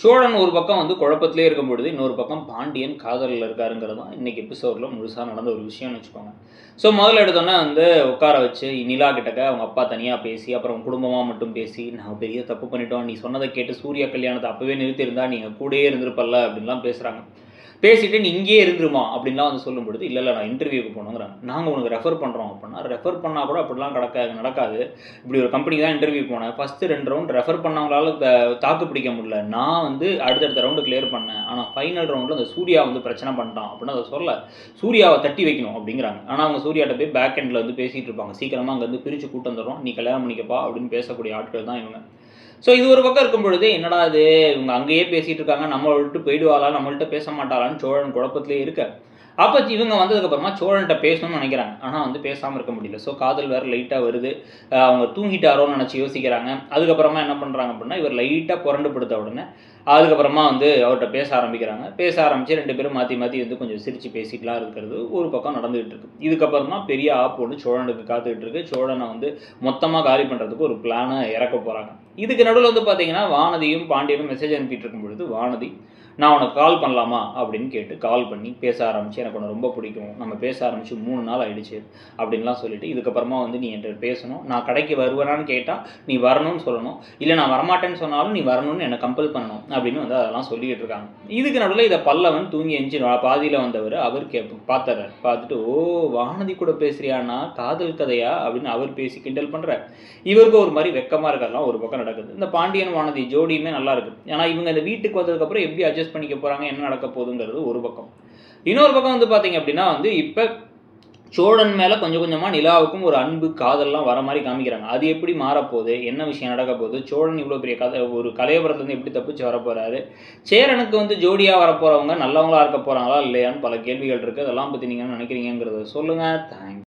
சோழன் ஒரு பக்கம் வந்து குழப்பத்திலே இருக்கும் பொழுது இன்னொரு பக்கம் பாண்டியன் காதலில் இருக்காருங்கிறது தான் இன்றைக்கி எபிசோடில் முழுசாக நடந்த ஒரு விஷயம்னு வச்சுக்கோங்க. ஸோ முதல்ல எடுத்தோன்னே வந்து உட்கார வச்சு நிலா கிட்டக்க அவங்க அப்பா தனியாக பேசி அப்புறம் குடும்பமாக மட்டும் பேசி நான் பெரிய தப்பு பண்ணிட்டோம். நீ சொன்னதை கேட்டு சூர்யா கல்யாணத்தை அப்போவே நிறுத்தியிருந்தா நீங்கள் கூடயே இருந்திருப்பல்ல அப்படின்லாம் பேசுகிறாங்க பேசிட்டு நீ இங்கேயே இருந்துருமா அப்படின்லாம் வந்து சொல்லும் பொழுது இல்லை இல்லை நான் இன்டர்வியூக்கு போகணுங்கிறாங்க. நாங்கள் உனக்கு ரெஃபர் பண்ணுறோம் அப்படின்னா ரெஃபர் பண்ணால் கூட அப்படிலாம் நடக்காது நடக்காது. இப்படி ஒரு கம்பெனிக்கு தான் இன்டர்வியூ போனேன். ஃபஸ்ட்டு ரெண்டு ரவுண்ட் ரெஃபர் பண்ணவங்களால தாக்கு பிடிக்க முடியல. நான் வந்து அடுத்தடுத்த ரவுண்டு கிளியர் பண்ணேன். ஆனால் ஃபைனல் ரவுண்டில் அந்த சூர்யா வந்து பிரச்சனை பண்ணிட்டான் அப்படின்னு அதை சொல்ல சூர்யாவை தட்டி வைக்கணும் அப்படிங்கிறாங்க. ஆனால் அவங்க சூர்யாட்ட போய் பேக் எண்டில் வந்து பேசிகிட்டு இருப்பாங்க. சீக்கிரமாக அங்கேருந்து பிரித்து கூட்டம் தரோம் நீ கல்யாணம் பண்ணிக்கப்பா அப்படின்னு பேசக்கூடிய ஆட்கள் தான் இவங்க. ஸோ இது ஒரு பக்கம் இருக்கும் பொழுது என்னடா இது? இவங்க அங்கேயே பேசிகிட்டு இருக்காங்க. நம்மளை விட்டு போயிடுவாளா? நம்மள்ட்ட பேச மாட்டாளான்னு சோழன் குழப்பத்திலே இருக்க. அப்போ இவங்க வந்ததுக்கப்புறமா சோழன்கிட்ட பேசணும்னு நினைக்கிறாங்க. ஆனால் வந்து பேசாமல் இருக்க முடியல. ஸோ காதல் வேறு லைட்டாக வருது. அவங்க தூங்கிட்டாரோன்னு நினச்சி யோசிக்கிறாங்க. அதுக்கப்புறமா என்ன பண்ணுறாங்க அப்படின்னா இவர் லைட்டாக புரண்டு படுத்த உடனே அதுக்கப்புறமா வந்து அவர்கிட்ட பேச ஆரம்பிக்கிறாங்க. பேச ஆரம்பித்து ரெண்டு பேரும் மாற்றி மாற்றி வந்து கொஞ்சம் சிரித்து பேசிட்டுலாம் இருக்கிறது ஒரு பக்கம் நடந்துகிட்டு இருக்கு. இதுக்கப்புறமா பெரிய ஆப் ஒன்று சோழனுக்கு காத்துக்கிட்டு இருக்கு. சோழனை வந்து மொத்தமாக காலி பண்ணுறதுக்கு ஒரு பிளானை இறக்க போகிறாங்க இதுக்கு நடுவில் வந்து பார்த்தீங்கன்னா வானதியும் பாண்டியனும் மெசேஜ் அனுப்பிட்டு இருக்கும் பொழுது வானதி நான் உனக்கு கால் பண்ணலாமா? அப்படின்னு கேட்டு கால் பண்ணி பேச ஆரம்பிச்சு எனக்கு உன்னை ரொம்ப பிடிக்கும். நம்ம பேச ஆரம்பிச்சு மூணு நாள் ஆயிடுச்சு அப்படின்லாம் சொல்லிட்டு இதுக்கப்புறமா வந்து நீ என்கிட்ட பேசணும். நான் கடைக்கு வருவேனான்னு கேட்டால் நீ வரணும்னு சொல்லணும். இல்லை நான் வரமாட்டேன்னு சொன்னாலும் நீ வரணும்னு என்னை கம்பல் பண்ணணும் அப்படின்னு வந்து அதெல்லாம் சொல்லிக்கிட்டு இருக்காங்க. இதுக்கு நடுவில் இதை பல்லவன் தூங்கி எஞ்சி பாதியில் வந்தவர் அவர் கே பார்த்துறாரு பார்த்துட்டு ஓ வானதி கூட பேசுறியானா காதல் கதையா? அப்படின்னு அவர் பேசி கிண்டல் பண்ணுறார் இவருக்கு ஒரு மாதிரி வெக்கமாக இருக்கிறதுலாம் ஒரு பக்கம் நடக்குது. இந்த பாண்டியன் வானதி ஜோடியுமே நல்லா இருக்கு. ஏன்னா இவங்க இந்த வீட்டுக்கு வந்ததுக்கப்புறம் எப்படி அட்ஜஸ்ட் பண்ணிக்க போகிறாங்க என்ன நடக்க போகுதுங்கிறது ஒரு பக்கம். இன்னொரு பக்கம் வந்து பார்த்தீங்க அப்படின்னா வந்து இப்போ சோழன் மேலே கொஞ்சம் கொஞ்சமாக நிலாவுக்கும் ஒரு அன்பு காதல்லாம் வர மாதிரி காமிக்கிறாங்க. அது எப்படி மாறப்போகுது? என்ன விஷயம் நடக்க போகுது? சோழன் இவ்வளோ பெரிய கதை ஒரு கலையபுரத்துலேருந்து எப்படி தப்பிச்சு வர போகிறாரு சேரனுக்கு வந்து ஜோடியாக வரப்போகிறவங்க நல்லவங்களாக இருக்க போகிறாங்களா இல்லையான்னு பல கேள்விகள் இருக்குது அதெல்லாம் பற்றி நீங்கள் நினைக்கிறீங்கிறத சொல்லுங்கள் தேங்க்ஸ்